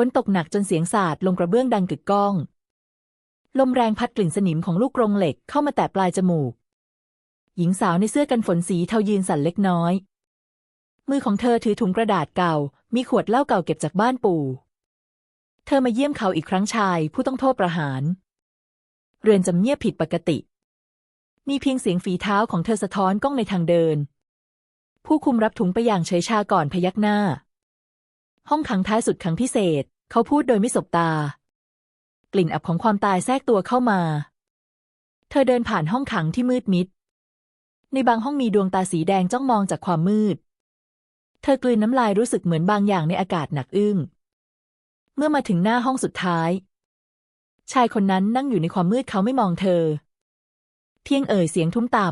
ฝนตกหนักจนเสียงสาดลงกระเบื้องดังกึกก้อง ลมแรงพัดกลิ่นสนิมของลูกกรงเหล็กเข้ามาแตะปลายจมูก หญิงสาวในเสื้อกันฝนสีเทายืนสั่นเล็กน้อย มือของเธอถือถุงกระดาษเก่า มีขวดเหล้าเก่าเก็บจากบ้านปู่ เธอมาเยี่ยมเขาอีกครั้งชายผู้ต้องโทษประหาร เรือนจำเงียบผิดปกติ มีเพียงเสียงฝีเท้าของเธอสะท้อนกล้องในทางเดิน ผู้คุมรับถุงไปอย่างเฉยชาก่อนพยักหน้า ห้องขังท้ายสุดขังพิเศษ เขาพูดโดยไม่สบตา กลิ่นอับของความตายแทรกตัวเข้ามา เธอเดินผ่านห้องขังที่มืดมิด ในบางห้องมีดวงตาสีแดงจ้องมองจากความมืด เธอกลืนน้ำลายรู้สึกเหมือนบางอย่างในอากาศหนักอึ้ง เมื่อมาถึงหน้าห้องสุดท้าย ชายคนนั้นนั่งอยู่ในความมืดเขาไม่มองเธอเพียงเอ่ยเสียงทุ้มต่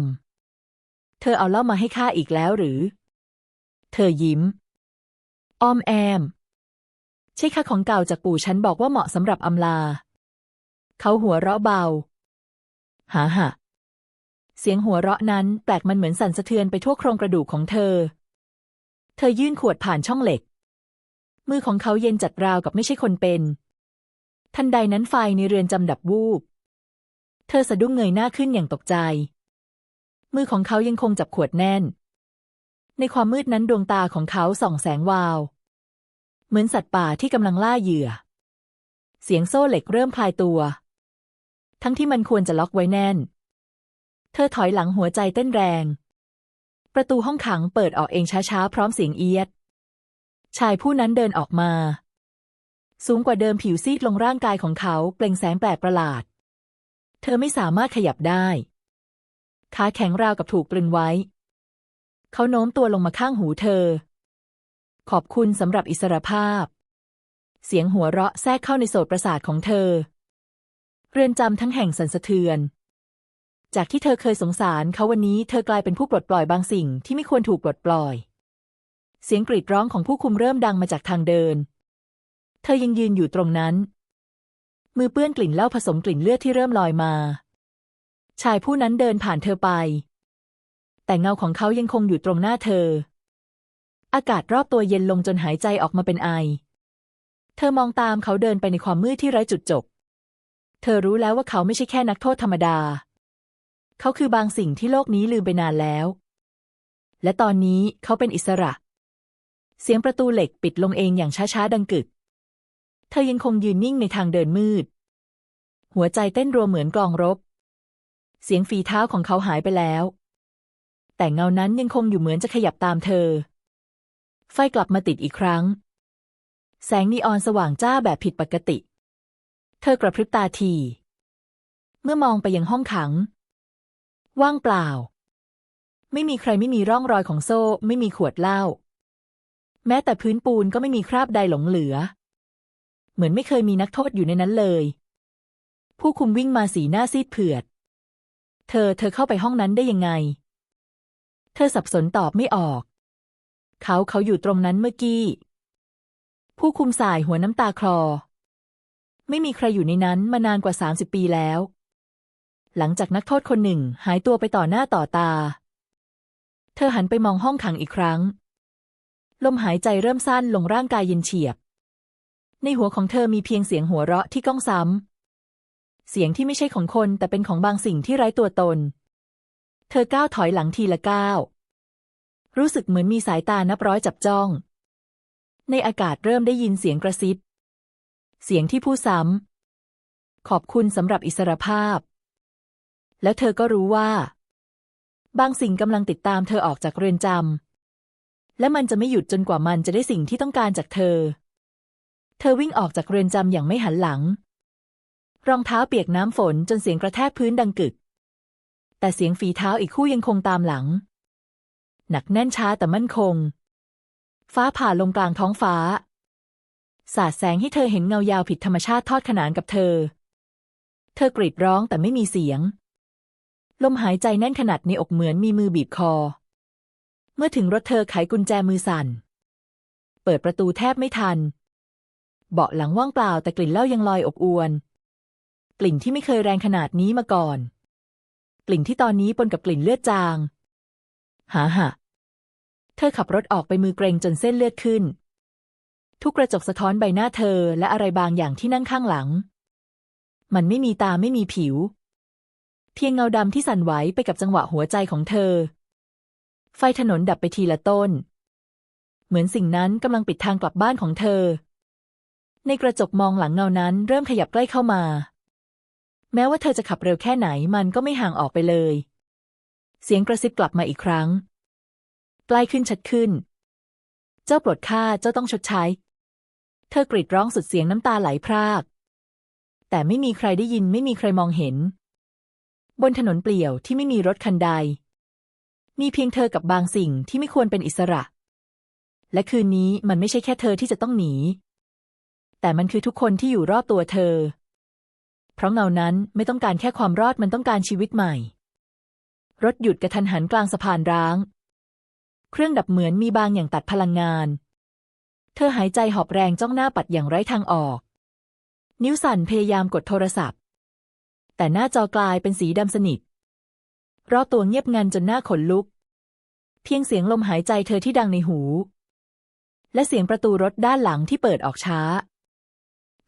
ำเธอเอาเหล้ามาให้ข้าอีกแล้วหรือ เธอยิ้ม อ้อมแอม ใช่ค่าของเก่าจากปู่ฉันบอกว่าเหมาะสำหรับอำลา เขาหัวเราะเบาหาหะเสียงหัวเราะนั้นแปลกมันเหมือนสั่นสะเทือนไปทั่วโครงกระดูกของเธอ เธอยื่นขวดผ่านช่องเหล็ก มือของเขาเย็นจัดราวกับไม่ใช่คนเป็น ทันใดนั้นไฟในเรือนจำดับวูบ เธอสะดุ้งเงยหน้าขึ้นอย่างตกใจ มือของเขายังคงจับขวดแน่น ในความมืดนั้นดวงตาของเขาส่องแสงวาว เหมือนสัตว์ป่าที่กำลังล่าเหยื่อ เสียงโซ่เหล็กเริ่มคลายตัว ทั้งที่มันควรจะล็อกไว้แน่น เธอถอยหลังหัวใจเต้นแรง ประตูห้องขังเปิดออกเองช้าๆ พร้อมเสียงเอียด ชายผู้นั้นเดินออกมา สูงกว่าเดิมผิวซีดลงร่างกายของเขาเปล่งแสงแปลกประหลาด เธอไม่สามารถขยับได้ขาแข็งราวกับถูกตรึงไว้ เขาโน้มตัวลงมาข้างหูเธอ ขอบคุณสำหรับอิสรภาพ เสียงหัวเราะแทรกเข้าในโสตประสาทของเธอ เรือนจำทั้งแห่งสันสะเทือน จากที่เธอเคยสงสารเขาวันนี้เธอกลายเป็นผู้ปลดปล่อยบางสิ่งที่ไม่ควรถูกปลดปล่อย เสียงกรีดร้องของผู้คุมเริ่มดังมาจากทางเดิน เธอยังยืนอยู่ตรงนั้น มือเปื้อนกลิ่นเหล้าผสมกลิ่นเลือดที่เริ่มลอยมาชายผู้นั้นเดินผ่านเธอไป แต่เงาของเขายังคงอยู่ตรงหน้าเธอ อากาศรอบตัวเย็นลงจนหายใจออกมาเป็นไอ เธอมองตามเขาเดินไปในความมืดที่ไร้จุดจบ เธอรู้แล้วว่าเขาไม่ใช่แค่นักโทษธรรมดา เขาคือบางสิ่งที่โลกนี้ลืมไปนานแล้ว และตอนนี้เขาเป็นอิสระ เสียงประตูเหล็กปิดลงเองอย่างช้าๆดังกึก เธอยังคงยืนนิ่งในทางเดินมืด หัวใจเต้นรัวเหมือนกลองรบเสียงฝีเท้าของเขาหายไปแล้ว แต่เงานั้นยังคงอยู่เหมือนจะขยับตามเธอ ไฟกลับมาติดอีกครั้ง แสงนีออนสว่างจ้าแบบผิดปกติ เธอกระพริบตาที เมื่อมองไปยังห้องขัง ว่างเปล่า ไม่มีใครไม่มีร่องรอยของโซ่ ไม่มีขวดเหล้าแม้แต่พื้นปูนก็ไม่มีคราบใดหลงเหลือ เหมือนไม่เคยมีนักโทษอยู่ในนั้นเลย ผู้คุมวิ่งมาสีหน้าซีดเผือด เธอเธอเข้าไปห้องนั้นได้ยังไง เธอสับสนตอบไม่ออก เขาเขาอยู่ตรงนั้นเมื่อกี้ ผู้คุมสายหัวน้ำตาคลอ ไม่มีใครอยู่ในนั้นมานานกว่าสามสิบปีแล้ว หลังจากนักโทษคนหนึ่งหายตัวไปต่อหน้าต่อตา เธอหันไปมองห้องขังอีกครั้ง ลมหายใจเริ่มสั้นลงร่างกายเย็นเฉียบ ในหัวของเธอมีเพียงเสียงหัวเราะที่ก้องซ้ำเสียงที่ไม่ใช่ของคนแต่เป็นของบางสิ่งที่ไร้ตัวตน เธอก้าวถอยหลังทีละก้าว รู้สึกเหมือนมีสายตานับร้อยจับจ้อง ในอากาศเริ่มได้ยินเสียงกระซิบ เสียงที่พูดซ้ำ ขอบคุณสำหรับอิสรภาพ แล้วเธอก็รู้ว่า บางสิ่งกำลังติดตามเธอออกจากเรือนจำ และมันจะไม่หยุดจนกว่ามันจะได้สิ่งที่ต้องการจากเธอ เธอวิ่งออกจากเรือนจำอย่างไม่หันหลัง รองเท้าเปียกน้ำฝนจนเสียงกระแทกพื้นดังกึก แต่เสียงฝีเท้าอีกคู่ยังคงตามหลัง หนักแน่นช้าแต่มั่นคง ฟ้าผ่าลงกลางท้องฟ้า สาดแสงให้เธอเห็นเงายาวผิดธรรมชาติทอดขนานกับเธอ เธอกรีดร้องแต่ไม่มีเสียง ลมหายใจแน่นขนาดในอกเหมือนมีมือบีบคอ เมื่อถึงรถเธอไขกุญแจมือสั่น เปิดประตูแทบไม่ทัน เบาะหลังว่างเปล่าแต่กลิ่นเหล้ายังลอยอบอวน กลิ่นที่ไม่เคยแรงขนาดนี้มาก่อน กลิ่นที่ตอนนี้ปนกับกลิ่นเลือดจาง หาหะเธอขับรถออกไปมือเกรงจนเส้นเลือดขึ้น ทุกกระจกสะท้อนใบหน้าเธอและอะไรบางอย่างที่นั่งข้างหลัง มันไม่มีตาไม่มีผิว เพียงเงาดำที่สั่นไหวไปกับจังหวะหัวใจของเธอ ไฟถนนดับไปทีละต้น เหมือนสิ่งนั้นกำลังปิดทางกลับบ้านของเธอ ในกระจกมองหลังเงานั้นเริ่มขยับใกล้เข้ามา แม้ว่าเธอจะขับเร็วแค่ไหนมันก็ไม่ห่างออกไปเลย เสียงกระซิบกลับมาอีกครั้ง ใกล้ขึ้นชัดขึ้น เจ้าปรดข้าเจ้าต้องชดใช้ เธอกรีดร้องสุดเสียงน้ำตาไหลพราก แต่ไม่มีใครได้ยินไม่มีใครมองเห็น บนถนนเปลี่ยวที่ไม่มีรถคันใด มีเพียงเธอกับบางสิ่งที่ไม่ควรเป็นอิสระ และคืนนี้มันไม่ใช่แค่เธอที่จะต้องหนี แต่มันคือทุกคนที่อยู่รอบตัวเธอ เพราะเงานั้นไม่ต้องการแค่ความรอดมันต้องการชีวิตใหม่ รถหยุดกระทันหันกลางสะพานร้าง เครื่องดับเหมือนมีบางอย่างตัดพลังงาน เธอหายใจหอบแรงจ้องหน้าปัดอย่างไร้ทางออก นิ้วสั่นพยายามกดโทรศัพท์ แต่หน้าจอกลายเป็นสีดำสนิท รอบตัวเงียบงันจนหน้าขนลุก เพียงเสียงลมหายใจเธอที่ดังในหู และเสียงประตูรถด้านหลังที่เปิดออกช้า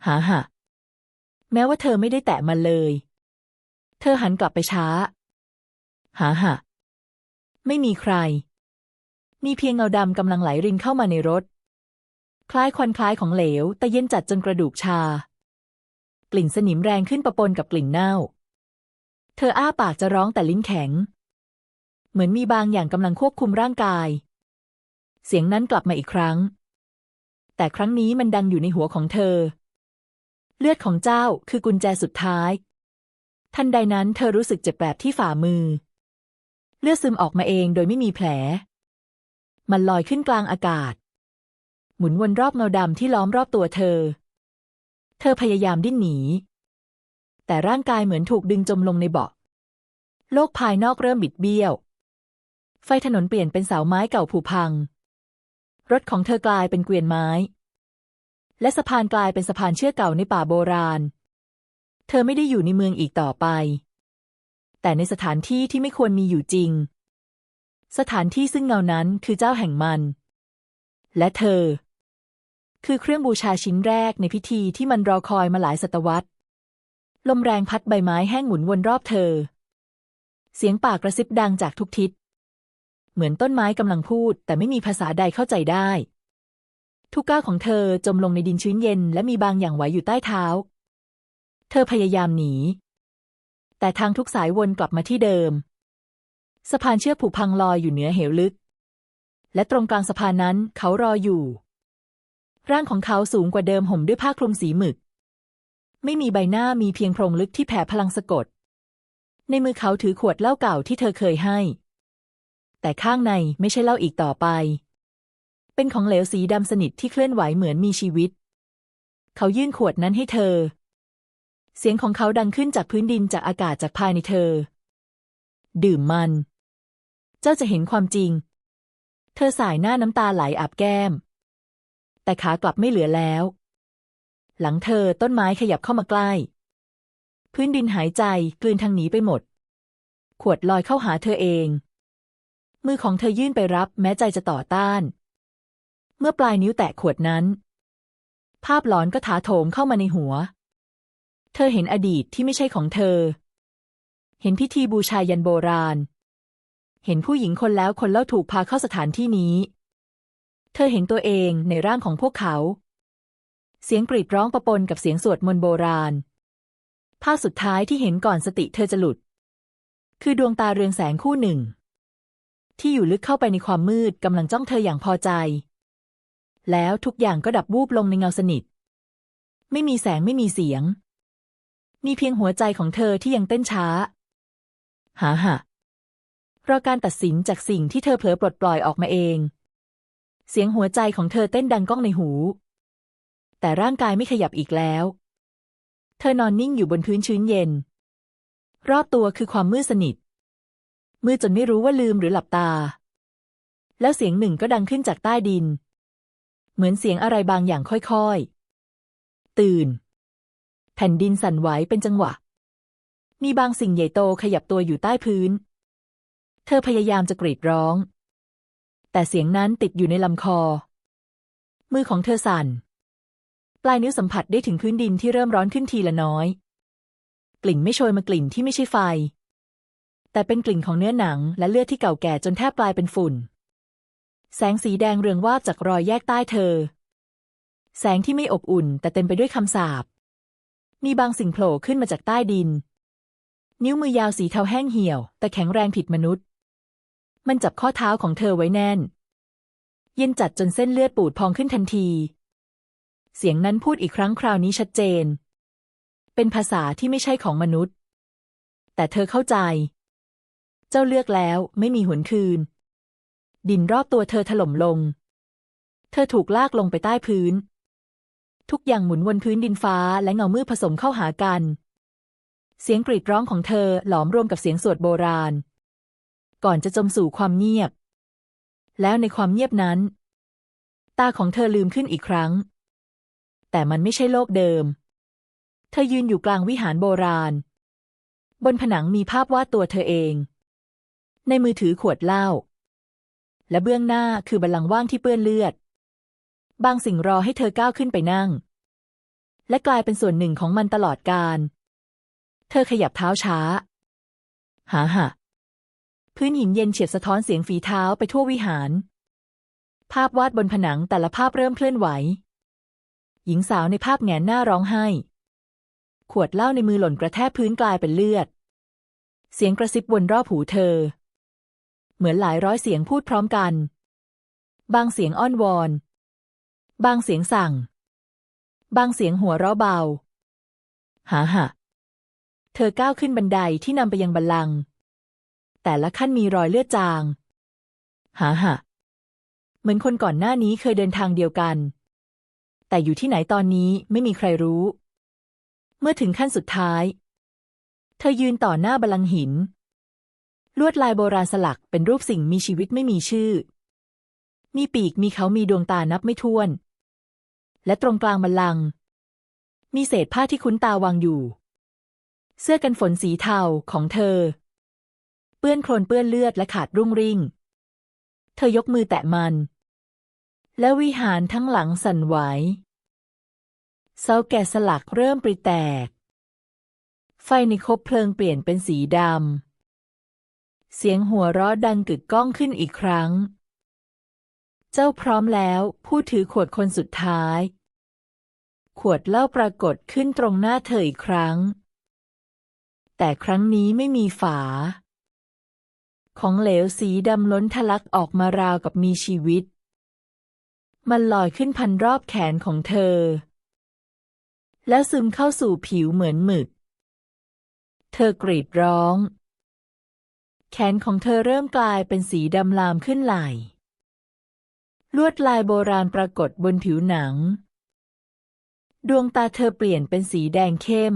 หาหะ แม้ว่าเธอไม่ได้แตะมันเลย เธอหันกลับไปช้า หาหะ ไม่มีใคร มีเพียงเงาดำกำลังไหลรินเข้ามาในรถ คล้ายควันคล้ายของเหลว แต่เย็นจัดจนกระดูกชา กลิ่นสนิมแรงขึ้นประปนกับกลิ่นเน่า เธออ้าปากจะร้องแต่ลิ้นแข็ง เหมือนมีบางอย่างกำลังควบคุมร่างกาย เสียงนั้นกลับมาอีกครั้ง แต่ครั้งนี้มันดังอยู่ในหัวของเธอ เลือดของเจ้าคือกุญแจสุดท้าย ทันใดนั้นเธอรู้สึกเจ็บแปบที่ฝ่ามือ เลือดซึมออกมาเองโดยไม่มีแผล มันลอยขึ้นกลางอากาศ หมุนวนรอบเงาดำที่ล้อมรอบตัวเธอ เธอพยายามดิ้นหนี แต่ร่างกายเหมือนถูกดึงจมลงในเบาะ โลกภายนอกเริ่มบิดเบี้ยว ไฟถนนเปลี่ยนเป็นเสาไม้เก่าผุพัง รถของเธอกลายเป็นเกวียนไม้ และสะพานกลายเป็นสะพานเชือเก่าในป่าโบราณ เธอไม่ได้อยู่ในเมืองอีกต่อไป แต่ในสถานที่ที่ไม่ควรมีอยู่จริง สถานที่ซึ่งเงานั้นคือเจ้าแห่งมัน และเธอ คือเครื่องบูชาชิ้นแรกในพิธีที่มันรอคอยมาหลายศตวรรษ ลมแรงพัดใบไม้แห้งหมุนวนรอบเธอ เสียงป่ากระซิบดังจากทุกทิศ เหมือนต้นไม้กำลังพูดแต่ไม่มีภาษาใดเข้าใจได้ ทุกก้าวของเธอจมลงในดินชื้นเย็นและมีบางอย่างไหวอยู่ใต้เท้า เธอพยายามหนี แต่ทางทุกสายวนกลับมาที่เดิม สะพานเชือกผุพังลอยอยู่เหนือเหวลึก และตรงกลางสะพานนั้นเขารออยู่ ร่างของเขาสูงกว่าเดิมห่มด้วยผ้าคลุมสีหมึก ไม่มีใบหน้ามีเพียงโพรงลึกที่แผ่พลังสะกด ในมือเขาถือขวดเหล้าเก่าที่เธอเคยให้ แต่ข้างในไม่ใช่เหล้าอีกต่อไป เป็นของเหลวสีดำสนิทที่เคลื่อนไหวเหมือนมีชีวิต เขายื่นขวดนั้นให้เธอ เสียงของเขาดังขึ้นจากพื้นดินจากอากาศจากภายในเธอ ดื่มมัน เจ้าจะเห็นความจริง เธอสายหน้าน้ำตาไหลอาบแก้ม แต่ขากลับไม่เหลือแล้ว หลังเธอต้นไม้ขยับเข้ามาใกล้ พื้นดินหายใจกลืนทางหนีไปหมด ขวดลอยเข้าหาเธอเองมือของเธอยื่นไปรับแม้ใจจะต่อต้าน เมื่อปลายนิ้วแตะขวดนั้น ภาพหลอนก็ถาโถมเข้ามาในหัว เธอเห็นอดีตที่ไม่ใช่ของเธอ เห็นพิธีบูชายันโบราณ เห็นผู้หญิงคนแล้วคนเล่าถูกพาเข้าสถานที่นี้ เธอเห็นตัวเองในร่างของพวกเขา เสียงกรีดร้องประปนกับเสียงสวดมนต์โบราณ ภาพสุดท้ายที่เห็นก่อนสติเธอจะหลุด คือดวงตาเรืองแสงคู่หนึ่งที่อยู่ลึกเข้าไปในความมืดกำลังจ้องเธออย่างพอใจ แล้วทุกอย่างก็ดับวูบลงในเงาสนิท ไม่มีแสงไม่มีเสียง มีเพียงหัวใจของเธอที่ยังเต้นช้า หาหะรอการตัดสินจากสิ่งที่เธอเผลอปลดปล่อยออกมาเอง เสียงหัวใจของเธอเต้นดังก้องในหู แต่ร่างกายไม่ขยับอีกแล้ว เธอนอนนิ่งอยู่บนพื้นชื้นเย็น รอบตัวคือความมืดสนิท มืดจนไม่รู้ว่าลืมหรือหลับตา แล้วเสียงหนึ่งก็ดังขึ้นจากใต้ดิน เหมือนเสียงอะไรบางอย่างค่อยๆ ตื่น แผ่นดินสั่นไหวเป็นจังหวะ มีบางสิ่งใหญ่โตขยับตัวอยู่ใต้พื้น เธอพยายามจะกรีดร้อง แต่เสียงนั้นติดอยู่ในลำคอ มือของเธอสั่น ปลายนิ้วสัมผัสได้ถึงพื้นดินที่เริ่มร้อนขึ้นทีละน้อย กลิ่นไม่โชยมากลิ่นที่ไม่ใช่ไฟ แต่เป็นกลิ่นของเนื้อหนังและเลือดที่เก่าแก่จนแทบกลายเป็นฝุ่น แสงสีแดงเรืองวาบจากรอยแยกใต้เธอ แสงที่ไม่อบอุ่น แต่เต็มไปด้วยคำสาปมีบางสิ่งโผล่ขึ้นมาจากใต้ดิน นิ้วมือยาวสีเทาแห้งเหี่ยว แต่แข็งแรงผิดมนุษย์ มันจับข้อเท้าของเธอไว้แน่น เย็นจัดจนเส้นเลือดปูดพองขึ้นทันที เสียงนั้นพูดอีกครั้งคราวนี้ชัดเจน เป็นภาษาที่ไม่ใช่ของมนุษย์ แต่เธอเข้าใจ เจ้าเลือกแล้วไม่มีหวนคืน ดินรอบตัวเธอถล่มลง เธอถูกลากลงไปใต้พื้น ทุกอย่างหมุนวนพื้นดินฟ้าและเงามืดผสมเข้าหากัน เสียงกรีดร้องของเธอหลอมรวมกับเสียงสวดโบราณ ก่อนจะจมสู่ความเงียบ แล้วในความเงียบนั้น ตาของเธอลืมขึ้นอีกครั้ง แต่มันไม่ใช่โลกเดิม เธอยืนอยู่กลางวิหารโบราณ บนผนังมีภาพวาดตัวเธอเอง ในมือถือขวดเหล้า และเบื้องหน้าคือบัลลังก์ว่างที่เปื้อนเลือด บางสิ่งรอให้เธอก้าวขึ้นไปนั่ง และกลายเป็นส่วนหนึ่งของมันตลอดกาลเธอขยับเท้าช้า หาหะพื้นหินเย็นเฉียดสะท้อนเสียงฝีเท้าไปทั่ววิหาร ภาพวาดบนผนังแต่ละภาพเริ่มเคลื่อนไหว หญิงสาวในภาพแงนหน้าร้องไห้ ขวดเหล้าในมือหล่นกระแทกพื้นกลายเป็นเลือด เสียงกระซิบวนรอบหูเธอ เหมือนหลายร้อยเสียงพูดพร้อมกัน บางเสียงอ้อนวอน บางเสียงสั่ง บางเสียงหัวเราะเบา หาหะเธอก้าวขึ้นบันไดที่นำไปยังบัลลัง แต่ละขั้นมีรอยเลือดจาง หาหะเหมือนคนก่อนหน้านี้เคยเดินทางเดียวกัน แต่อยู่ที่ไหนตอนนี้ไม่มีใครรู้ เมื่อถึงขั้นสุดท้าย เธอยืนต่อหน้าบัลลังก์หิน ลวดลายโบราณสลักเป็นรูปสิ่งมีชีวิตไม่มีชื่อ มีปีกมีเขามีดวงตานับไม่ถ้วน และตรงกลางบัลลังก์มีเศษผ้าที่คุ้นตาวางอยู่ เสื้อกันฝนสีเทาของเธอ เปื้อนโคลนเปื้อนเลือดและขาดรุ่งริ่ง เธอยกมือแตะมัน แล้ววิหารทั้งหลังสั่นไหวเสาแกะสลักเริ่มปริแตก ไฟในคบเพลิงเปลี่ยนเป็นสีดำ เสียงหัวเราะดังกึกก้องขึ้นอีกครั้ง เจ้าพร้อมแล้วผู้ถือขวดคนสุดท้าย ขวดเหล้าปรากฏขึ้นตรงหน้าเธออีกครั้ง แต่ครั้งนี้ไม่มีฝา ของเหลวสีดำล้นทะลักออกมาราวกับมีชีวิต มันลอยขึ้นพันรอบแขนของเธอ แล้วซึมเข้าสู่ผิวเหมือนหมึก เธอกรีดร้อง แขนของเธอเริ่มกลายเป็นสีดำลามขึ้นไหลลวดลายโบราณปรากฏบนผิวหนัง ดวงตาเธอเปลี่ยนเป็นสีแดงเข้ม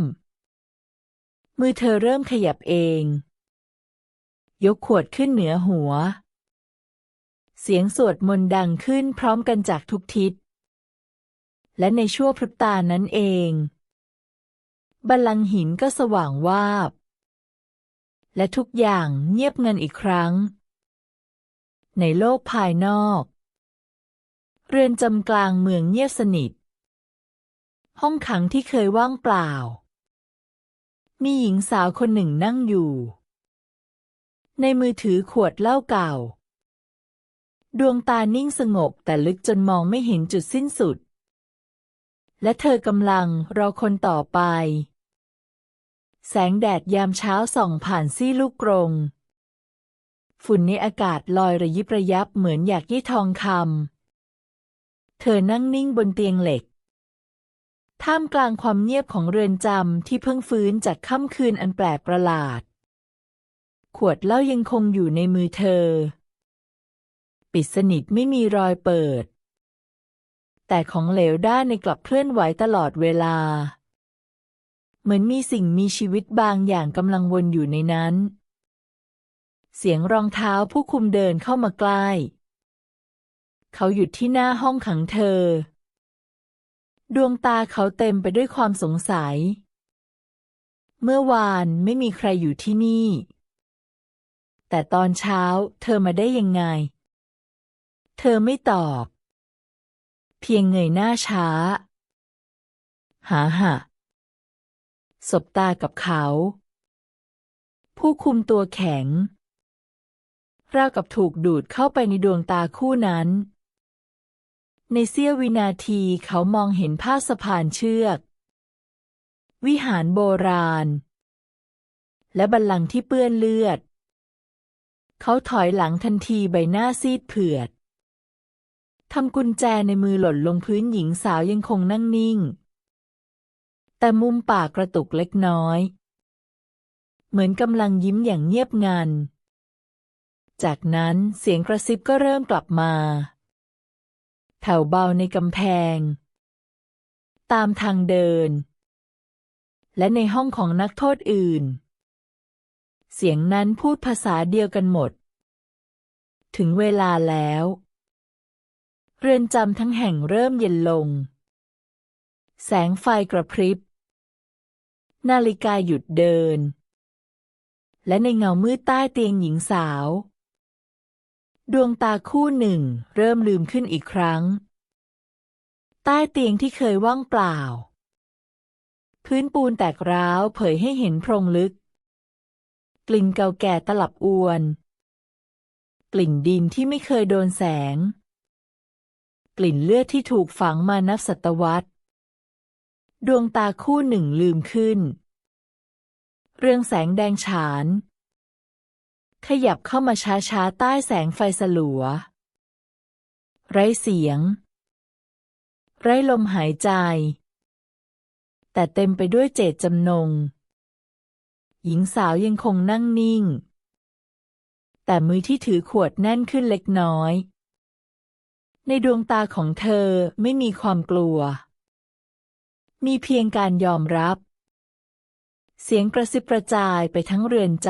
มือเธอเริ่มขยับเอง ยกขวดขึ้นเหนือหัว เสียงสวดมนต์ดังขึ้นพร้อมกันจากทุกทิศ และในชั่วพริบตานั้นเอง บัลลังก์หินก็สว่างวาบ และทุกอย่างเงียบเงันอีกครั้ง ในโลกภายนอก เรือนจำกลางเมืองเงียบสนิท ห้องขังที่เคยว่างเปล่า มีหญิงสาวคนหนึ่งนั่งอยู่ ในมือถือขวดเหล้าเก่า ดวงตานิ่งสงบแต่ลึกจนมองไม่เห็นจุดสิ้นสุด และเธอกำลังรอคนต่อไป แสงแดดยามเช้าส่องผ่านซี่ลูกกรง ฝุ่นในอากาศลอยระยิบระยับเหมือนอยากยี่ทองคำ เธอนั่งนิ่งบนเตียงเหล็ก ท่ามกลางความเงียบของเรือนจำที่เพิ่งฟื้นจากค่ำคืนอันแปลกประหลาด ขวดเหล้ายังคงอยู่ในมือเธอ ปิดสนิทไม่มีรอยเปิด แต่ของเหลวด้านในกลับเคลื่อนไหวตลอดเวลา เหมือนมีสิ่งมีชีวิตบางอย่างกำลังวนอยู่ในนั้น เสียงรองเท้าผู้คุมเดินเข้ามาใกล้ เขาหยุดที่หน้าห้องขังเธอ ดวงตาเขาเต็มไปด้วยความสงสัย เมื่อวานไม่มีใครอยู่ที่นี่ แต่ตอนเช้าเธอมาได้ยังไง เธอไม่ตอบ เพียงเงยหน้าช้า หาหะ สบตากับเขา ผู้คุมตัวแข็ง ราวกับถูกดูดเข้าไปในดวงตาคู่นั้น ในเสี้ยววินาทีเขามองเห็นผ้าสะพานเชือก วิหารโบราณ และบัลลังก์ที่เปื้อนเลือด เขาถอยหลังทันทีใบหน้าซีดเผือดทำกุญแจในมือหล่นลงพื้นหญิงสาวยังคงนั่งนิ่ง แต่มุมปากกระตุกเล็กน้อย เหมือนกำลังยิ้มอย่างเงียบงัน จากนั้นเสียงกระซิบก็เริ่มกลับมาแผ่วเบาในกำแพง ตามทางเดิน และในห้องของนักโทษอื่น เสียงนั้นพูดภาษาเดียวกันหมด ถึงเวลาแล้ว เรือนจำทั้งแห่งเริ่มเย็นลง แสงไฟกระพริบ นาฬิกาหยุดเดิน และในเงามืดใต้เตียงหญิงสาว ดวงตาคู่หนึ่งเริ่มลืมขึ้นอีกครั้ง ใต้เตียงที่เคยว่างเปล่า พื้นปูนแตกร้าวเผยให้เห็นโพรงลึก กลิ่นเก่าแก่ตลับอวน กลิ่นดินที่ไม่เคยโดนแสง กลิ่นเลือดที่ถูกฝังมานับศตวรรษ ดวงตาคู่หนึ่งลืมขึ้น เรืองแสงแดงฉาน ขยับเข้ามาช้าๆ ใต้แสงไฟสลัว ไร้เสียง ไร้ลมหายใจ แต่เต็มไปด้วยเจตจำนง หญิงสาวยังคงนั่งนิ่ง แต่มือที่ถือขวดแน่นขึ้นเล็กน้อย ในดวงตาของเธอไม่มีความกลัว มีเพียงการยอมรับ เสียงกระซิบกระจายไปทั้งเรือนจ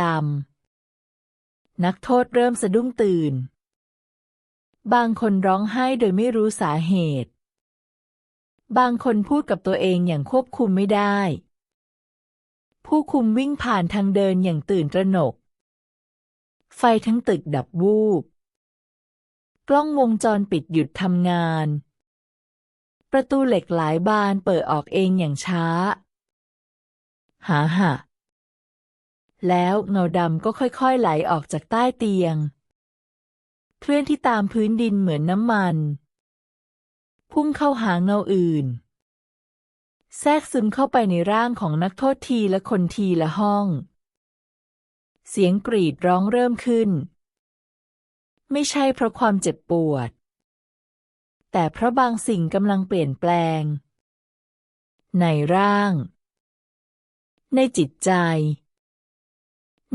ำ นักโทษเริ่มสะดุ้งตื่น บางคนร้องไห้โดยไม่รู้สาเหตุ บางคนพูดกับตัวเองอย่างควบคุมไม่ได้ ผู้คุมวิ่งผ่านทางเดินอย่างตื่นตระหนก ไฟทั้งตึกดับวูบ กล้องวงจรปิดหยุดทำงาน ประตูเหล็กหลายบานเปิดออกเองอย่างช้า หาหะแล้วเงาดำก็ค่อยๆไหลออกจากใต้เตียง เคลื่อนที่ตามพื้นดินเหมือนน้ำมัน พุ่งเข้าหาเงาอื่น แทรกซึมเข้าไปในร่างของนักโทษทีละคนทีละห้อง เสียงกรีดร้องเริ่มขึ้น ไม่ใช่เพราะความเจ็บปวด แต่เพราะบางสิ่งกำลังเปลี่ยนแปลง ในร่าง ในจิตใจ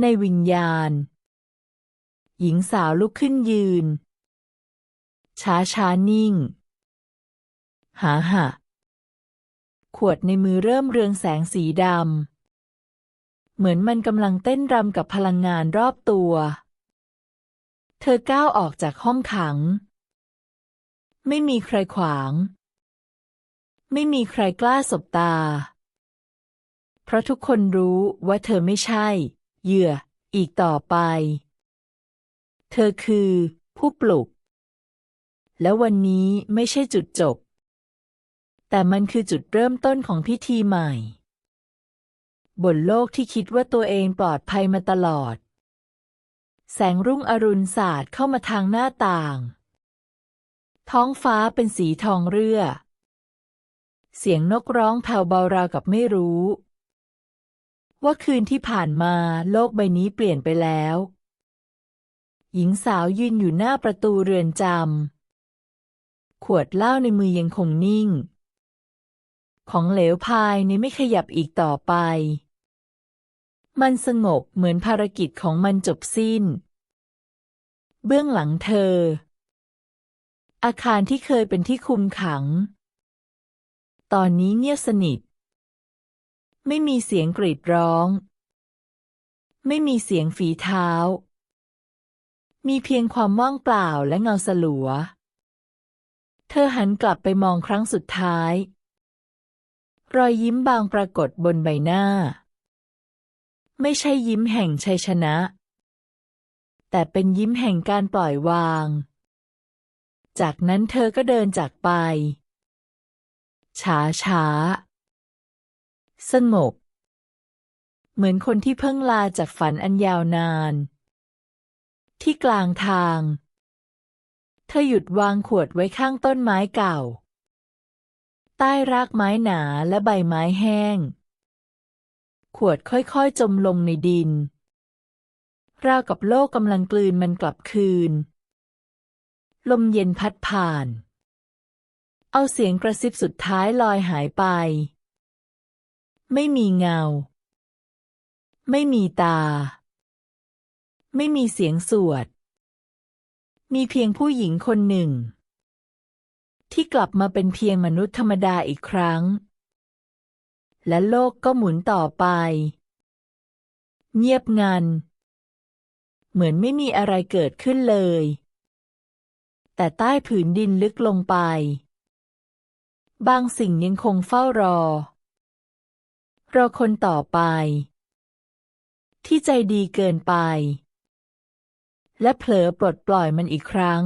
ในวิญญาณ หญิงสาวลุกขึ้นยืน ช้าช้านิ่ง หาหะขวดในมือเริ่มเรืองแสงสีดำ เหมือนมันกำลังเต้นรำกับพลังงานรอบตัว เธอก้าวออกจากห้องขัง ไม่มีใครขวาง ไม่มีใครกล้าสบตา เพราะทุกคนรู้ว่าเธอไม่ใช่ เหยื่อ อีกต่อไป เธอคือ ผู้ปลุก และวันนี้ไม่ใช่จุดจบ แต่มันคือจุดเริ่มต้นของพิธีใหม่ บนโลกที่คิดว่าตัวเองปลอดภัยมาตลอด แสงรุ่งอรุณสาดเข้ามาทางหน้าต่าง ท้องฟ้าเป็นสีทองเรื่อ เสียงนกร้องแผ่วเบาราวกับไม่รู้ ว่าคืนที่ผ่านมาโลกใบนี้เปลี่ยนไปแล้ว หญิงสาวยืนอยู่หน้าประตูเรือนจำ ขวดเหล้าในมือยังคงนิ่ง ของเหลวภายในไม่ขยับอีกต่อไป มันสงบเหมือนภารกิจของมันจบสิ้น เบื้องหลังเธอ อาคารที่เคยเป็นที่คุมขัง ตอนนี้เงียบสนิท ไม่มีเสียงกรีดร้อง ไม่มีเสียงฝีเท้า มีเพียงความว่างเปล่าและเงาสลัว เธอหันกลับไปมองครั้งสุดท้าย รอยยิ้มบางปรากฏบนใบหน้า ไม่ใช่ยิ้มแห่งชัยชนะ แต่เป็นยิ้มแห่งการปล่อยวาง จากนั้นเธอก็เดินจากไป ช้าช้า สงบ เหมือนคนที่เพิ่งลาจากฝันอันยาวนาน ที่กลางทาง เธอหยุดวางขวดไว้ข้างต้นไม้เก่า ใต้รากไม้หนาและใบไม้แห้ง ขวดค่อยๆจมลงในดินราวกับโลกกำลังกลืนมันกลับคืน ลมเย็นพัดผ่าน เอาเสียงกระซิบสุดท้ายลอยหายไป ไม่มีเงา ไม่มีตา ไม่มีเสียงสวด มีเพียงผู้หญิงคนหนึ่ง ที่กลับมาเป็นเพียงมนุษย์ธรรมดาอีกครั้ง และโลกก็หมุนต่อไป เงียบงัน เหมือนไม่มีอะไรเกิดขึ้นเลย แต่ใต้ผืนดินลึกลงไป บางสิ่งยังคงเฝ้ารอ รอคนต่อไป ที่ใจดีเกินไป และเผลอปลดปล่อยมันอีกครั้ง